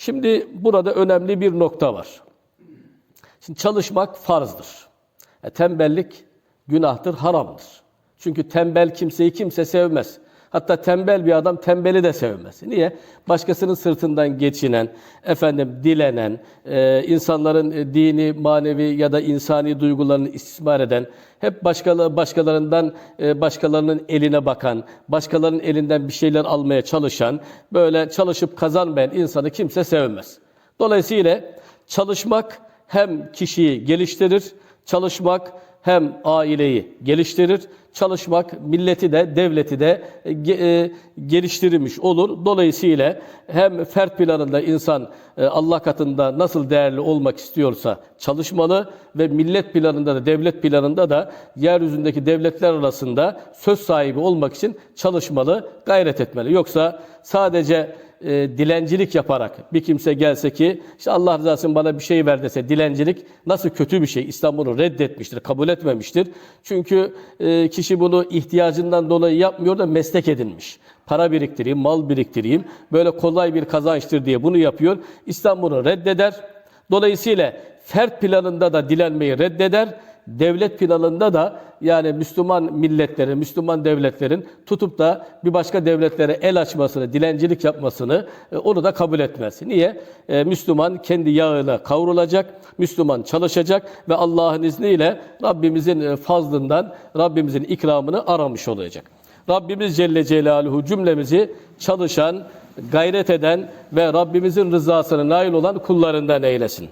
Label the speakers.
Speaker 1: Şimdi burada önemli bir nokta var. Şimdi çalışmak farzdır. E, tembellik günahtır, haramdır. Çünkü tembel kimseyi kimse sevmez. Hatta tembel bir adam tembeli de sevmez. Niye? Başkasının sırtından geçinen, efendim dilenen, e, insanların e, dini, manevi ya da insani duygularını istismar eden, hep başkaları, başkalarından e, başkalarının eline bakan, başkalarının elinden bir şeyler almaya çalışan, böyle çalışıp kazanmayan insanı kimse sevmez. Dolayısıyla çalışmak hem kişiyi geliştirir, çalışmak hem aileyi geliştirir, çalışmak milleti de devleti de e, e, geliştirmiş olur. Dolayısıyla hem fert planında insan e, Allah katında nasıl değerli olmak istiyorsa çalışmalı ve millet planında da devlet planında da yeryüzündeki devletler arasında söz sahibi olmak için çalışmalı, gayret etmeli. Yoksa sadece e, dilencilik yaparak bir kimse gelse ki işte Allah rızası için bana bir şey ver dese dilencilik nasıl kötü bir şey? İslam bunu reddetmiştir, kabul etmemiştir. Çünkü e, kişi bunu ihtiyacından dolayı yapmıyor da meslek edinmiş. Para biriktireyim, mal biriktireyim, böyle kolay bir kazançtır diye bunu yapıyor. İslam bunu reddeder. Dolayısıyla fert planında da dilenmeyi reddeder devlet planında da yani Müslüman milletlerin, Müslüman devletlerin tutup da bir başka devletlere el açmasını, dilencilik yapmasını e, onu da kabul etmez. Niye? E, Müslüman kendi yağıyla kavrulacak, Müslüman çalışacak ve Allah'ın izniyle Rabbimizin e, fazlından, Rabbimizin ikramını aramış olacak. Rabbimiz Celle Celaluhu cümlemizi çalışan, gayret eden ve Rabbimizin rızasına nail olan kullarından eylesin.